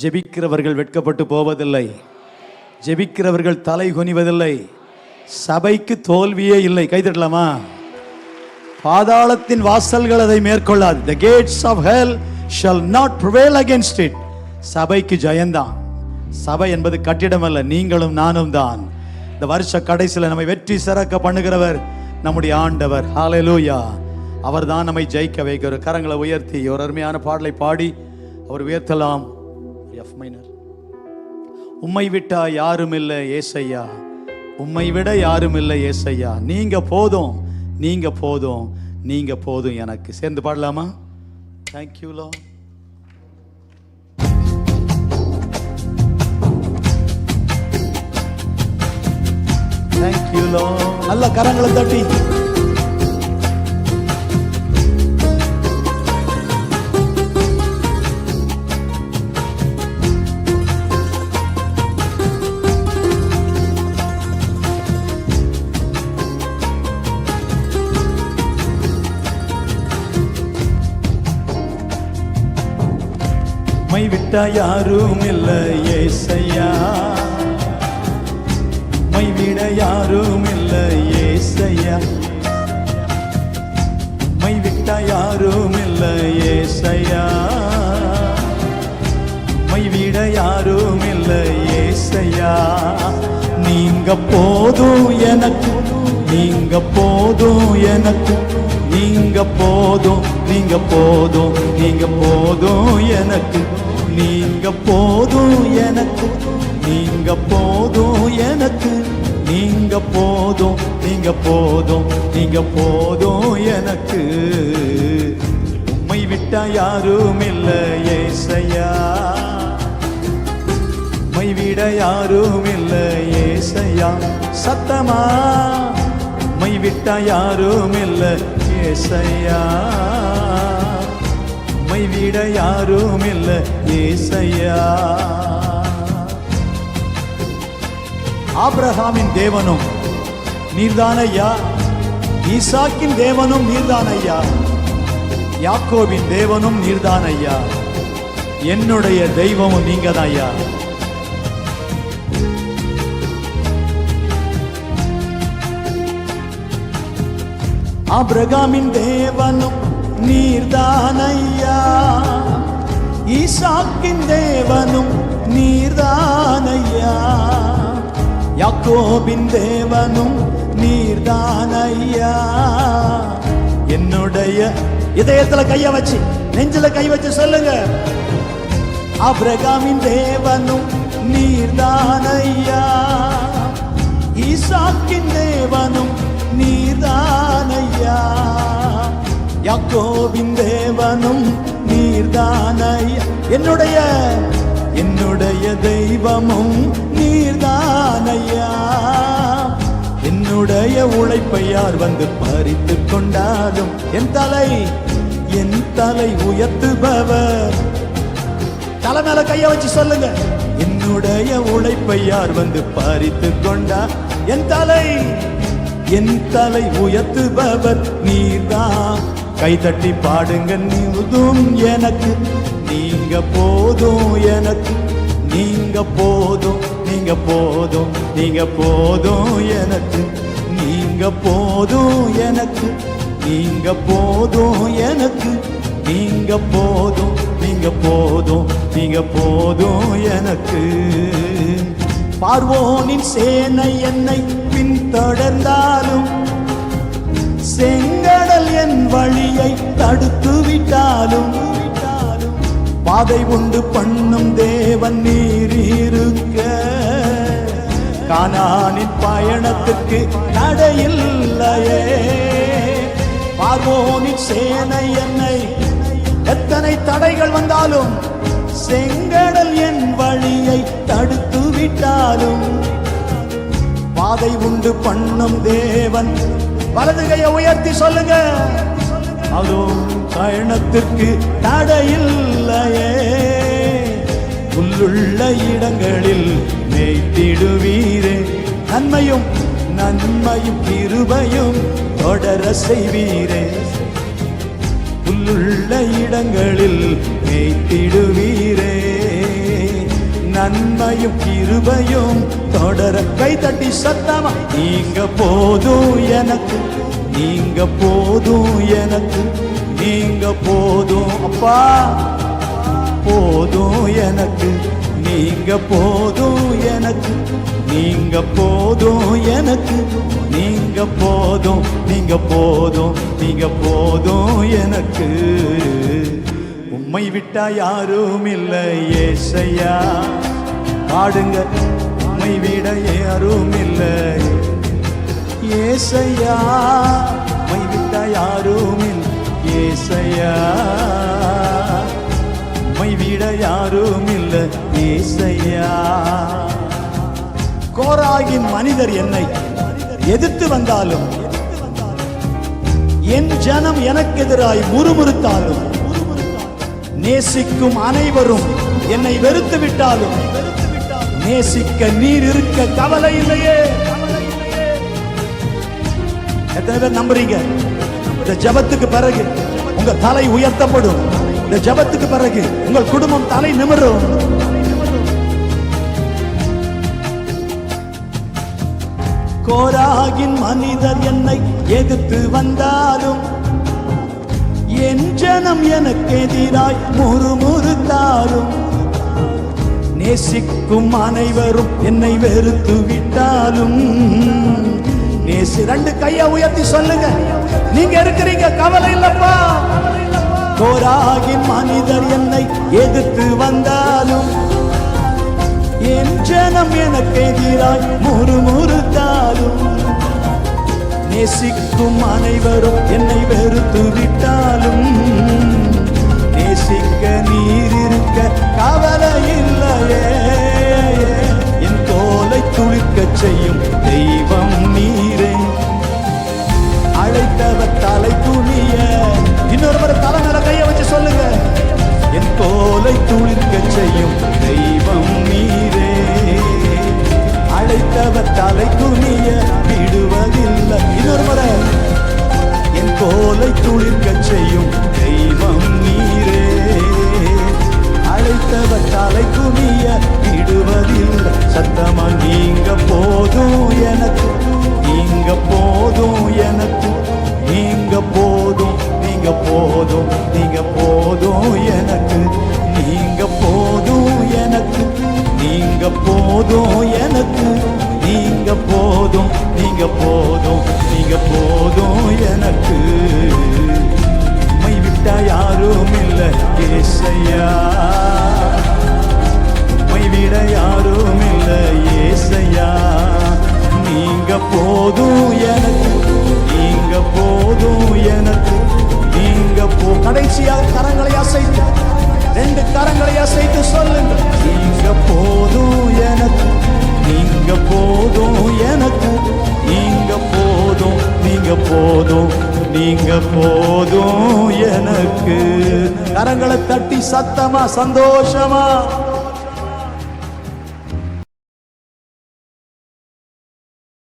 ஜெபிக்கிறவர்கள் வெட்கப்பட்டு போவதில்லை. ஜெபிக்கிறவர்கள் தலை குனிவதில்லை. சபைக்கு தோல்வியே இல்லை. கைதட்டலாமா பாதாளத்தின் வாசல்கள் அதை மேற்கொள்ளாது. The gates of hell shall not prevail against it சபைக்கு ஜெயந்தான். சபை என்பது கட்டிடம் அல்ல. நீங்களும் நானும் தான். இந்த வருஷ கடைசியில் நம்மை வெற்றி சிறக்க பண்ணுகிறவர் நம்முடைய ஆண்டவர். ஹாலலூயா அவர் தான் நம்மை ஜெயிக்க வைக்கிறார் கரங்களை உயர்த்தி ஒரு அருமையான பாடலை பாடி அவர் உயர்த்தலாம். எஃப் மைனர் உம்மை விட்டா யாரும் இல்லை ஏசையா. உம்மை விட யாரும் இல்லை ஏசையா. நீங்க போதும் நீங்க போதும் நீங்க போதும் எனக்கு. சேர்ந்து பாடலாமா? தேங்க்யூலோ லோ நல்ல கரங்களை தட்டி. விட்டா யாரும் இல்லை ஏசையா. உம்மை விட யாரும் இல்லை ஏசையா. உம்மை விட்டா யாரும் இல்லை ஏசையா. உம்மை விட யாரும் இல்லை ஏசையா. நீங்க போதும் எனக்கு நீங்க போதும் எனக்கு நீங்க போதும் நீங்க போதும் நீங்க போதும் எனக்கு. நீங்க போதும் எனக்கு நீங்க போதும் எனக்கு நீங்க போதும் நீங்க போதும் நீங்க போதும் எனக்கு. உம்மை விட்டா யாரும் இல்லை ஏசையா. உம்மை விட யாரும் இல்லை ஏசையா. சத்தமா? உம்மை விட்டா யாரும் இல்லை ஏசையா. உம்மை விட யாரும் இல்லை ஏசையா. ஆப்ரஹாமின் தேவனும் நீர்தானையா? ஈசாக்கின் தேவனும் நீர்தானையா? யாக்கோவின் தேவனும் நீர்தானையா? என்னுடைய தெய்வமும் நீங்க தான் ஐயா ஆபிரகாமின் தேவனும் நீர்தானையா? ஈசாக்கின் தேவனும் நீர்தானையா? யாக்கோபின் தேவனும் நீர்தானையா? என்னுடைய இதயத்துல கைய வச்சு நெஞ்சில கை வச்சு சொல்லுங்க. அப்ரகாமின் தேவனும் நீர்தானையா? ஈசாக்கின் தேவனும் நீர்தானையா? யாக்கோவின் தேவனும் நீர்தானையா என்னுடைய என்னுடைய தெய்வமும் நீர்தானையா என்னுடைய உழைப்பை யார் வந்து பறித்து கொண்டாலும் என் தலை என் தலை உயர்த்துபவர். தலை மேல கைய வச்சு சொல்லுங்க. என்னுடைய உழைப்பை யார் வந்து பறித்து கொண்டா என் தலை என் தலை உயர்த்துபவர் நீர்தான். கை தட்டி பாடுங்க நீதும் எனக்கு. நீங்க போதும் எனக்கு. நீங்க போதும் நீங்க போதும் நீங்க போதும் எனக்கு. நீங்க போதும் எனக்கு. நீங்க போதும் எனக்கு. நீங்க போதும் நீங்க போதும் நீங்க போதும் எனக்கு. பார்வோனின் சேனை என்னை பின்தொடர்ந்தாலும் செங்கடல் என் வழியை தடுத்து விட்டாலும் பாதை உண்டு பண்ணும் தேவன் நீர் இருக்க. கானானின் பயணத்துக்கு நடையில்லையே பார்வோனின் சேனை என்னை எத்தனை தடைகள் வந்தாலும் செங்கடல் என் வழியை தடுத்து விட்டாலும் பாதை உண்டு பண்ணும் தேவன் வலது கையை உயர்த்தி சொல்லுங்க. அதுவும் பயணத்திற்கு தடையில்லையே. புல்லுள்ள இடங்களில் மேய்த்திடுவீரே. நன்மையும் நன்மையும் கிருபையும் தொடர செய்வீரே. புல்லுள்ள இடங்களில் மேய்த்திடுவீரே. நன்மையும் கிருபையும் தொடர கை தட்டி சத்தமா நீங்க போதும் எனக்கு நீங்க போதும் எனக்கு நீங்க போதும் அப்பா போதும் எனக்கு நீங்க போதும் எனக்கு நீங்க போதும் எனக்கு நீங்க போதும் நீங்க போதும் நீங்க போதும் எனக்கு. உம்மை விட்டா யாரும் இல்லை ஏசையா. பாடுங்க உம்மை விட யாரும் இல்லை. ஏசையா உம்மை விட்டா யாரும் இல்லை ஏசையா. உம்மை விட யாரும் இல்லை ஏசையா. கோராகின் மனிதர் என்னை எதிர்த்து வந்தாலும் என் ஜனம் எனக்கு எதிராய் முறுமுறுத்தாலும் நேசிக்கும் அனைவரும் என்னை வெறுத்து விட்டாலும் நேசிக்க நீர் இருக்க கவலை இல்லையே. எத்தனை பேர் நம்புறீங்க? இந்த ஜபத்துக்கு பிறகு உங்க தலை உயர்த்தப்படும். இந்த ஜபத்துக்கு பிறகு உங்கள் குடும்பம் தலை நிமிரும். கோராகின் மனிதர் என்னை எதிர்த்து வந்தாலும் என் ஜனம் எனக்கு எதிராய் நேசிக்கும் அனைவரும் என்னை வெறுத்து விட்டாலும். நேசி ரெண்டு கைய உயர்த்தி சொல்லுங்க. நீங்க இருக்கிறீங்க கவலை இல்லப்பா. போராகி மனிதர் என்னை எதிர்த்து வந்தாலும் என் ஜனம் எனக்கு எதிராய் முறுமுறுத்தாலும். நேசிக்கும் அனைவரும் என்னை வெறுத்து விட்டாலும் நேசிக்க நீ போதும் எனக்கு. நீங்க போதும் நீங்க போதும் நீங்க போதும் எனக்கு. உண்மை விட்டா யாரும் இல்லை ஏசையா. உண்மை விட யாரும் இல்லை ஏசையா. நீங்க போதும் எனக்கு. போதும் நீங்க போதும் எனக்கு. கரங்களை தட்டி சத்தமா சந்தோஷமா.